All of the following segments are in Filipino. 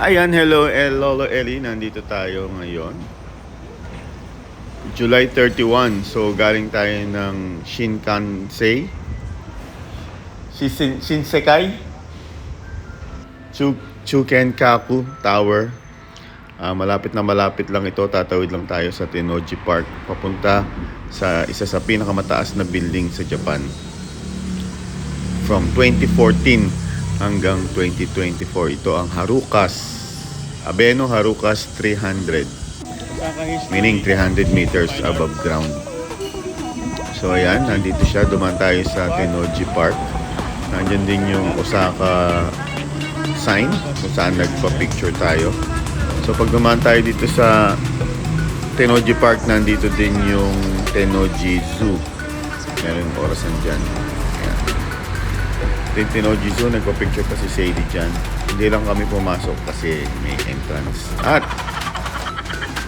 Ayan, hello, El Lolo Eli. Nandito tayo ngayon. July 31. So, galing tayo ng Shinkansei. Shin, Shinsekai. Chu, Chukenkaku Tower. Ah, malapit na malapit lang ito. Tatawid lang tayo sa Tennoji Park. Papunta sa isa sa pinakamataas na building sa Japan. From 2014 hanggang 2024. Ito ang Harukas. Abeno Harukas 300. Meaning 300 meters above ground. So ayan, nandito siya. Dumaan tayo sa Tennoji Park. Nandyan din yung Osaka sign kung saan nagpa-picture tayo. So pag dumaan tayo dito sa Tennoji Park, nandito din yung Tennoji Zoo. Meron orasan dyan. Tennoji Zoo, nagpa-picture pa si Sadie dyan. Hindi lang kami pumasok kasi may entrance. At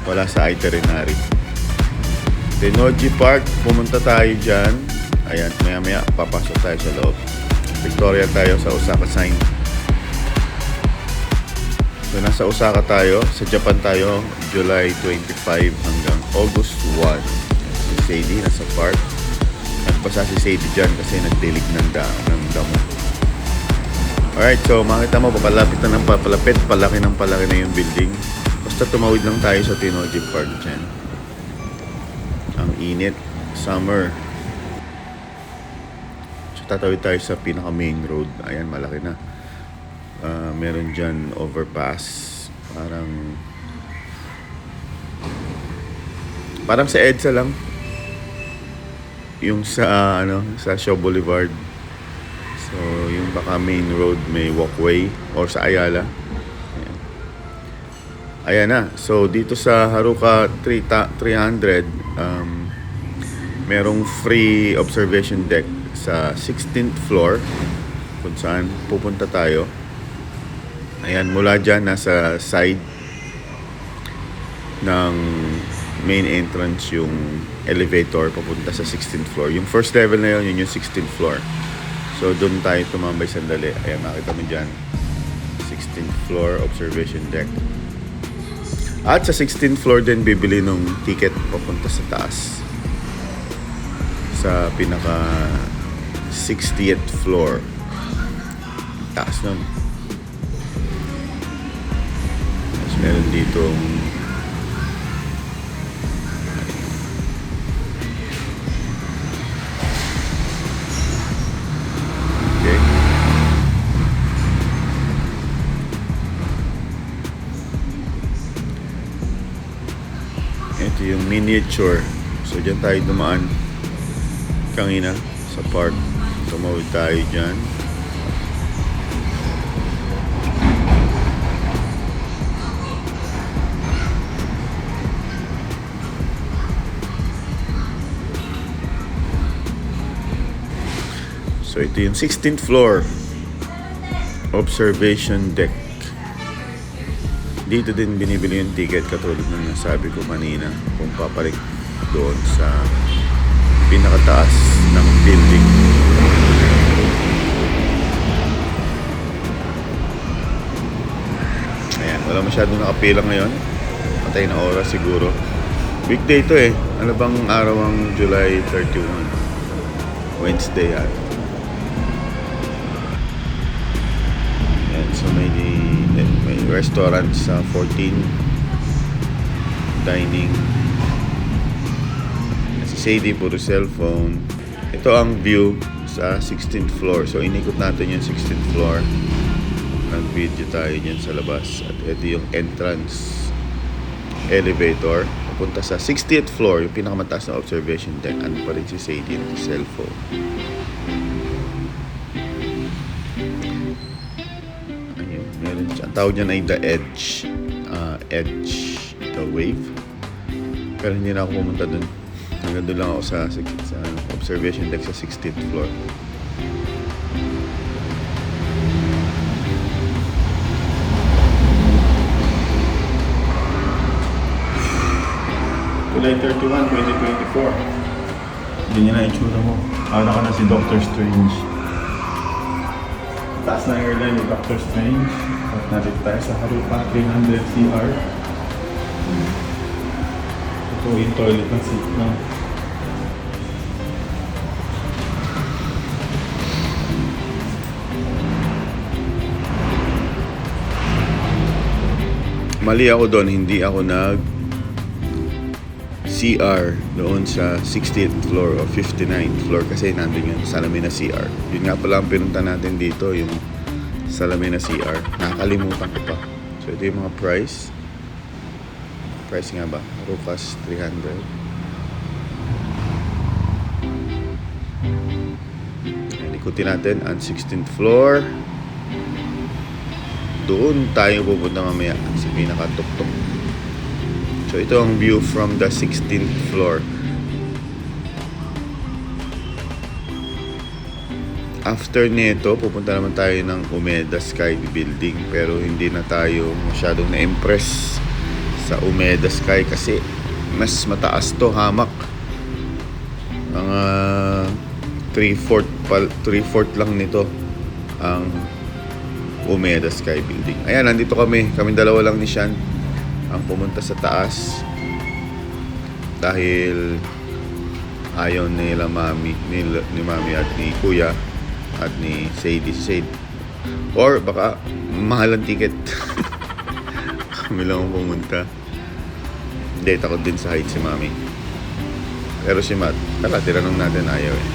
wala sa itinerary. Tennoji Park, pumunta tayo dyan. Ayan, maya maya papasok tayo sa loob. Victoria tayo sa Osaka sign. So nasa Osaka tayo, sa Japan tayo, July 25 hanggang August 1. Si Sadie nasa park. Nagpasa si Sadie dyan kasi nagdilig ng, da ng damo. Alright, so makita mo, papalapit na ng papalapit, palaki ng palaki na yung building. Basta tumawid lang tayo sa Tinoji Park dyan. Ang init, summer. So tatawid tayo sa pinaka main road. Ayan, malaki na. Ah, meron dyan overpass. Parang... Parang sa EDSA lang. Yung sa, ano, sa Shaw Boulevard. So, yung baka main road may walkway or sa Ayala. Ayan. Ayan na. So, dito sa Haruka 3 ta- 300, um, merong free observation deck sa 16th floor kung saan pupunta tayo. Ayan, mula dyan, nasa side ng main entrance yung elevator papunta sa 16th floor. Yung first level na yun, yun yung 16th floor. So, doon tayo tumambay sandali. Ayan, makita mo dyan. 16th floor observation deck. At sa 16th floor din, bibili nung ticket papunta sa taas. Sa pinaka 60th floor. Taas nun. Tapos meron ditong Ito yung miniature. So, dyan tayo dumaan. Kanina sa park. Tumawid tayo dyan. So, ito yung 16th floor. Observation deck. Dito din binibili yung ticket katulad ng nasabi ko kanina kung papalik doon sa pinakataas ng building. Ayan, wala masyadong nakapila ngayon. Patay na oras siguro. Weekday to eh. Ano bang araw ang July 31? Wednesday ata. Restaurant sa 14 dining. Si Sadie puro cellphone. Ito ang view sa 16th floor. So inikot natin yung 16th floor. Nag video tayo dyan sa labas. At ito yung entrance elevator. Papunta sa 60th floor. Yung pinakamataas na observation deck. Ano pa rin si Sadie? Ng cellphone tawag niyan ay The Edge. ah, Edge, the Wave. Pero hindi na ako pumunta dun. Hanggang doon lang ako sa, sa, observation deck sa 16th floor. July 31, 2024. Ganyan na itsura mo. Para ka na si Doctor Strange. Taas na airline ni Doctor Strange. At nandito tayo sa Haruka 300 CR. Ito yung toilet ng seat na. Mali ako doon, hindi ako nag CR doon sa 60th floor o 59th floor kasi nandun yung Salamina CR. Yun nga pala ang pinunta natin dito, yung Salamina CR. Nakakalimutan ko pa. So ito yung mga price. Price nga ba? Rukas 300. Ayan, ikutin natin ang 16th floor. Doon tayo pupunta mamaya sa pinakatuktok. So ito ang view from the 16th floor. After nito, pupunta naman tayo ng Umeda Sky Building. Pero hindi na tayo masyadong na-impress sa Umeda Sky kasi mas mataas to hamak. Mga 3-4 pal 3-4 lang nito ang Umeda Sky Building. Ayan, nandito kami. Kami dalawa lang ni Sean ang pumunta sa taas dahil ayaw nila mami ni, ni mami at ni kuya at ni Sadie. Si Sadie. Or baka mahal ang ticket. Kami lang ang pumunta. Hindi takot din sa height si mami. Pero si Matt tara tinanong natin ayaw eh.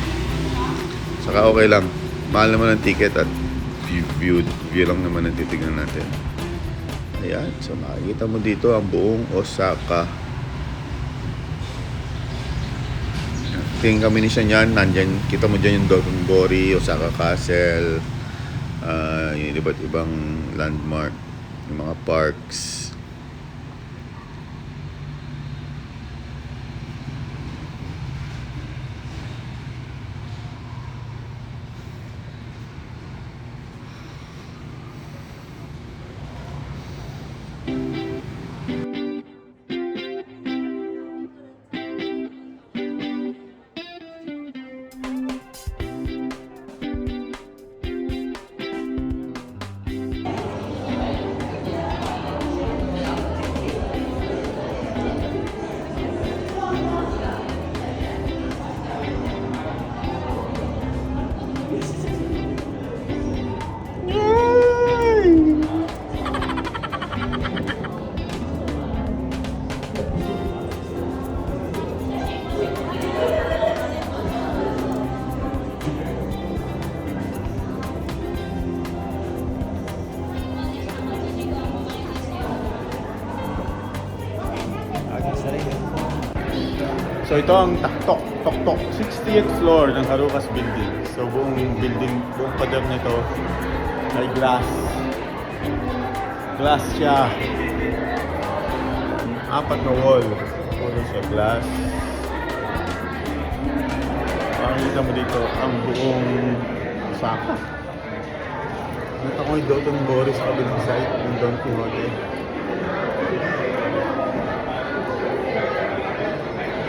Saka okay lang. Mahal naman ang ticket at view, view, view lang naman ang titignan natin Ayan, so makikita mo dito ang buong Osaka. Tingin kami ni Shanyan, nandyan, kita mo dyan yung Dotonbori, Osaka Castle, ah, yung iba't ibang landmark, yung mga parks. So ito ang taktok, toktok, 60th floor ng Harukas Building. So buong building, buong pader nito ay glass. Glass siya. Apat na wall. Puro siya glass. Makikita mo dito ang buong Osaka. Nakita ko yung Boris kabilang side, yung Don Quixote.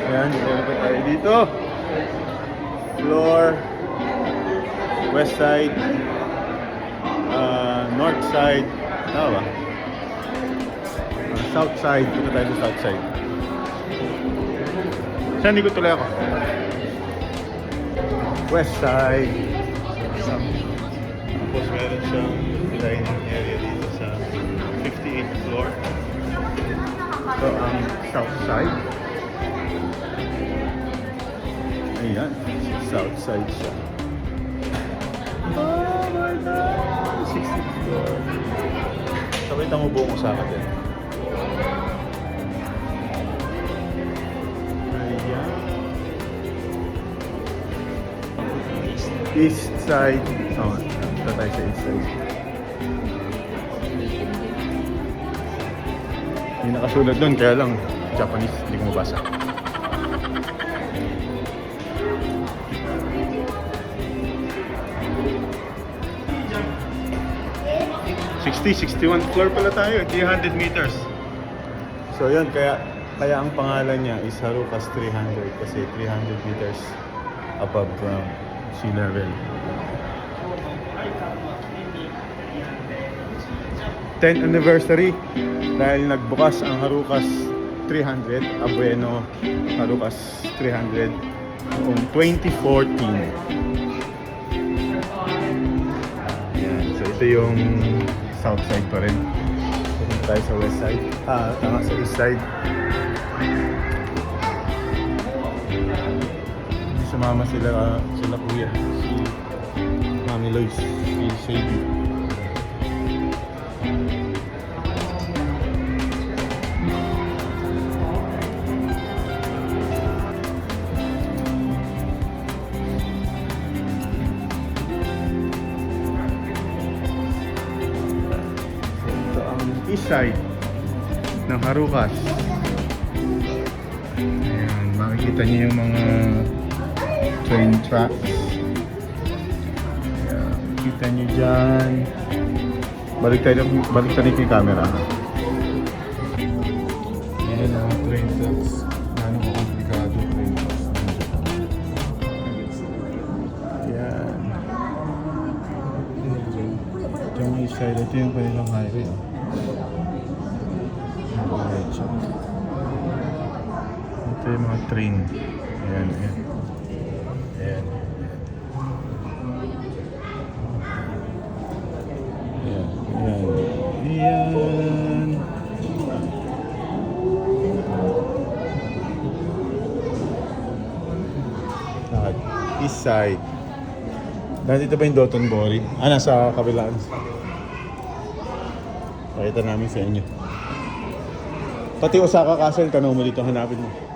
Ayan, meron pa tayo dito. Floor, west side, uh, north side, tama ba? Uh, south side, dito tayo sa south side. Saan hindi ko tuloy ako? West side. Tapos meron siyang dining area dito sa 58th floor. Ito ang south side. Ayan, south side siya. Oh my God! 60th floor. Sabay mo buong Osaka din. Ayan. East side. Oh, ito tayo sa east side. Hindi nakasulat doon, kaya lang Japanese, hindi ko mabasa. 60, 61 floor pala tayo, 300 meters. So yun, kaya kaya ang pangalan niya is Harukas 300 kasi 300 meters above ground sea level. 10th anniversary dahil nagbukas ang Harukas 300, Abueno Harukas 300 noong 2014. Ayan, so ito yung south side pa rin. Punta tayo sa west side. Ah, tama sa east side. Hindi sumama sila, sila kuya. Si Mami Lois. Si Sadie. East side ng Harukas. Ayan, makikita niyo yung mga train tracks. Ayan, kita niyo dyan. Balik tayo, balik tayo yung camera. Ayan ang train tracks. Ano ko komplikado train tracks. Ayan. Ito yung side. Ito yung kanilang highway. Oh. Ito mga train. Ayan, ayan. Ayan. Ayan, ayan. Ayan. Lahat. East side. Nandito ba yung Dotonbori? Ah, nasa kabilaan. Pakita namin sa inyo. Pati Osaka Castle, tanong mo dito, hanapin mo.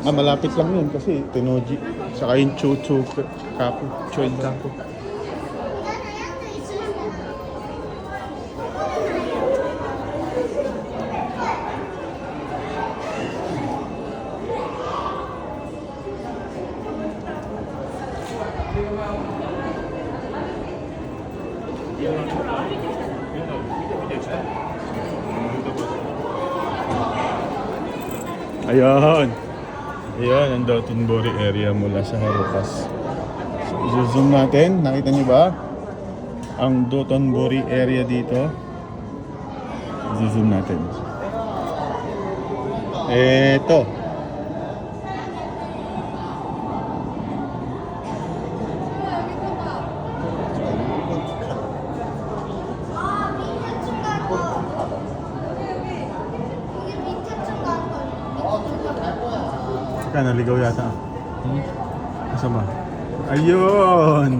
Ah, malapit lang yun kasi Tenoji. Saka yung Chuchu Kapu. Choin Kapu. Ayun. Ang Dotonbori area mula sa Harukas. So, i-zoom natin. Nakita niyo ba? Ang Dotonbori area dito. I-zoom natin. Eto. Teka, naligaw yata. Hmm? Asa ba? Ayun!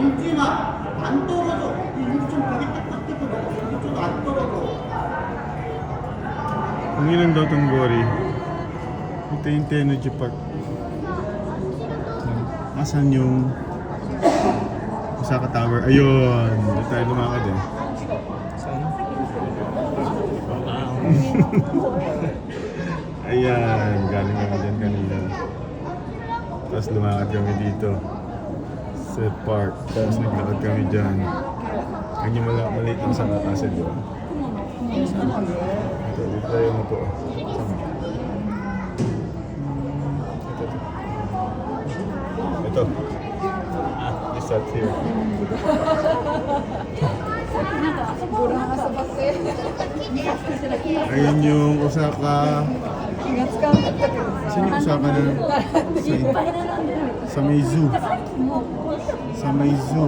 용지가 안 떨어져. 이 용지 좀 되게 딱딱해서 이쪽 안 떨어져. Ang ilang Dotonbori. Ito yung Tenergy Park. Asan yung Osaka Tower? Ayun! Doon tayo lumakad eh. Ayan, galing kami dyan kanina. Tapos lumakad kami dito. Sa park. Tapos naglakad kami dyan. Ang yung mala maliit lang sa kakasal doon. Ito, dito tayo mo po. Ito. Ah, out here. Ayun yung Osaka. Sino yung Osaka na? Sa, sa may zoo. Sa may zoo.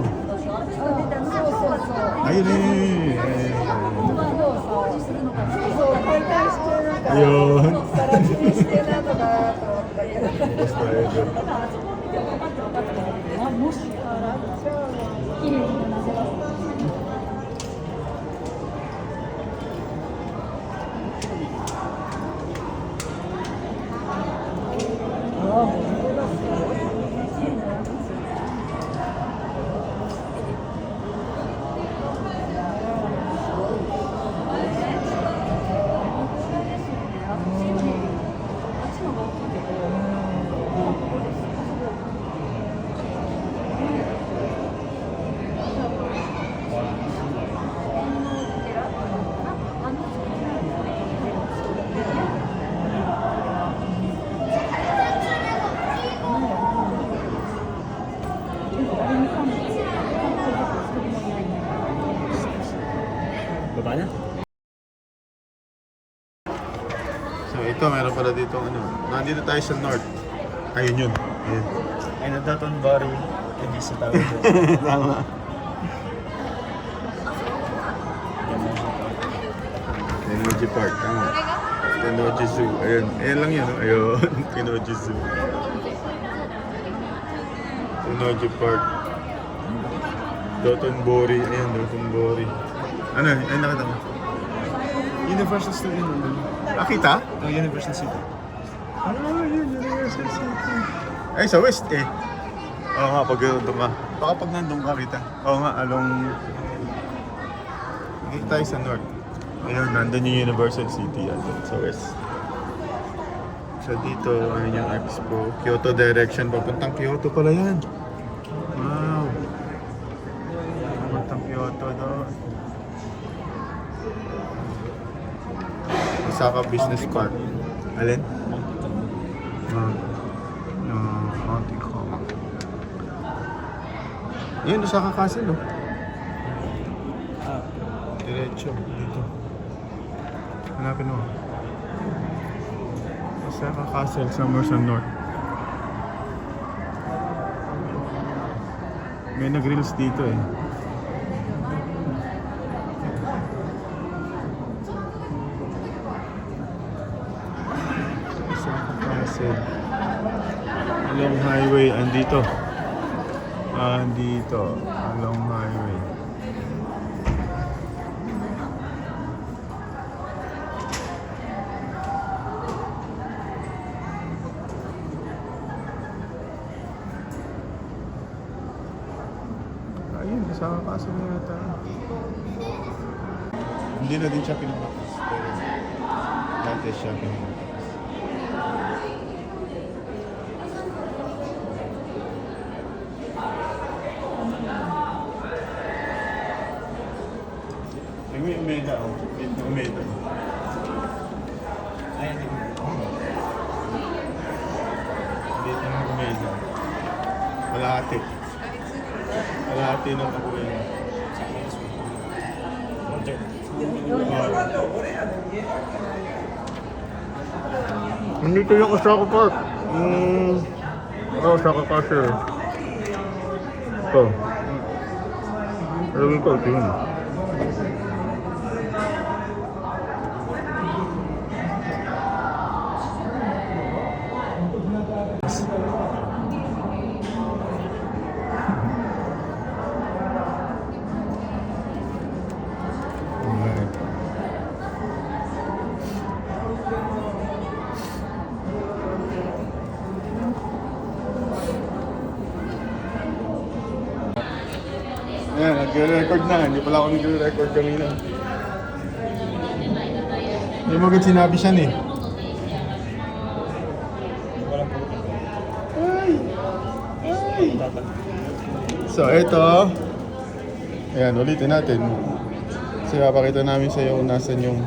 Ayun, ayun, ayun, ayun. Pala dito ano. Nandito tayo sa north. Ayun yun. Ayun. Ay, na Doton Bari. Hindi sa tawag doon. Tama. Technology Park, tama. Technology Zoo. Ayun. Ayun lang yun. Ayun. Technology Zoo. Technology Park. Dotonbori. Ayun, Dotonbori. Ano? Ay, nakita mo. Universal Studio nandun. Nakita? Oh, Universal City. Ah, yun. Universal City. Ay, sa west eh. Oo nga, pag nandun ka. Baka pag nandun ka kita. Oo nga, along... Dito tayo sa north. Ayun, nandun yung Universal City. Andun sa west. So dito, ayun yung expo. Kyoto direction. Papuntang Kyoto pala yan. Osaka Business Park. Alin? Ah, uh, Mountain Kong. Yun, Osaka Castle, oh. Ah, Diretso, dito. Hanapin mo. Osaka Castle, somewhere sa north. May nag-reels dito eh. Along highway, andito. Andito, along highway. Ayun, sa kakasal na yata. Hindi na din siya pinabakas. Pero dati siya pinabakas. Ay, may umeda oh. May umeda. ayun din. Dito ng umeda. Malahati. Malahati ng kabuhay. Nandito yung Osaka Park. Hmm. Oh, Osaka Castle. Ito. Alam ko, ito yun. Nagre-record na. Hindi pala ako nagre-record kanina. Hindi mo agad sinabi siya. Walang po. So, ito. Ayan, ulitin natin. Kasi papakita namin sa iyo kung nasan yung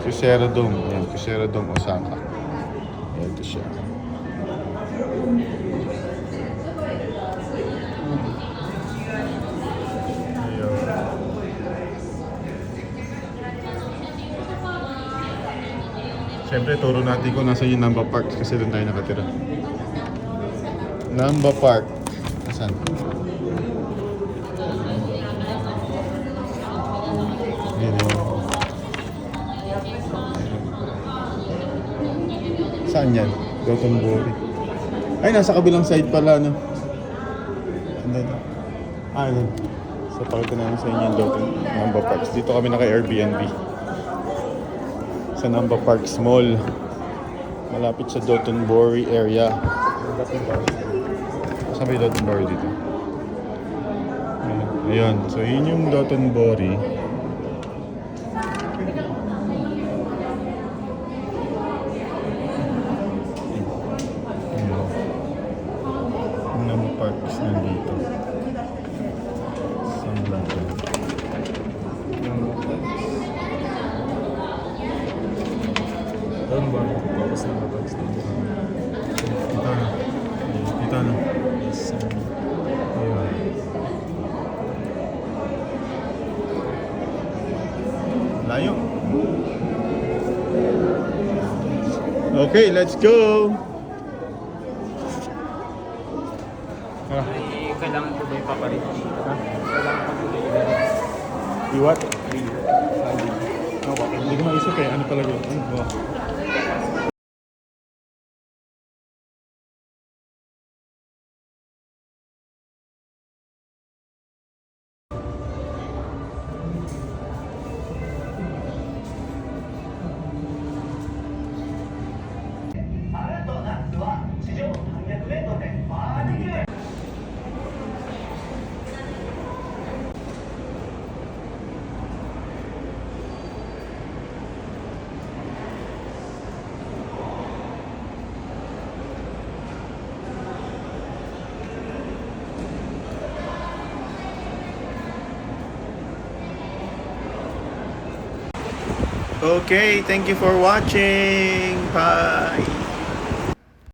Kusera Dome. Ayan, Kusera Dome, Osaka. Ayan, ito siya. Siyempre, turo natin kung nasa yung Namba Park kasi doon tayo nakatira. Namba Park. Asan? Saan yan? Dotonbori. Ay, nasa kabilang side pala, no? Andun. Ah, andun. So, pakita namin sa inyo yung Doton Namba Parks. Dito kami naka-Airbnb. Sa Namba Parks Mall. Malapit sa Dotonbori area. Saan ba yung Dotonbori dito? Ayun. So, yun yung Dotonbori. Ayun. Yung Namba Parks nandito. Saan ba ito? Namba Parks. Doon ba? Tapos na mabag sa Ito na. Ito na. Yes. Ayun. Layo. Okay, let's go! Ah, kailangan ko ba ipapalit? Ha? Kailangan ko ba ipapalit? iwat? Okay, hindi ko maisip eh. Ano talaga yun? Ano ba? Okay, thank you for watching. Bye.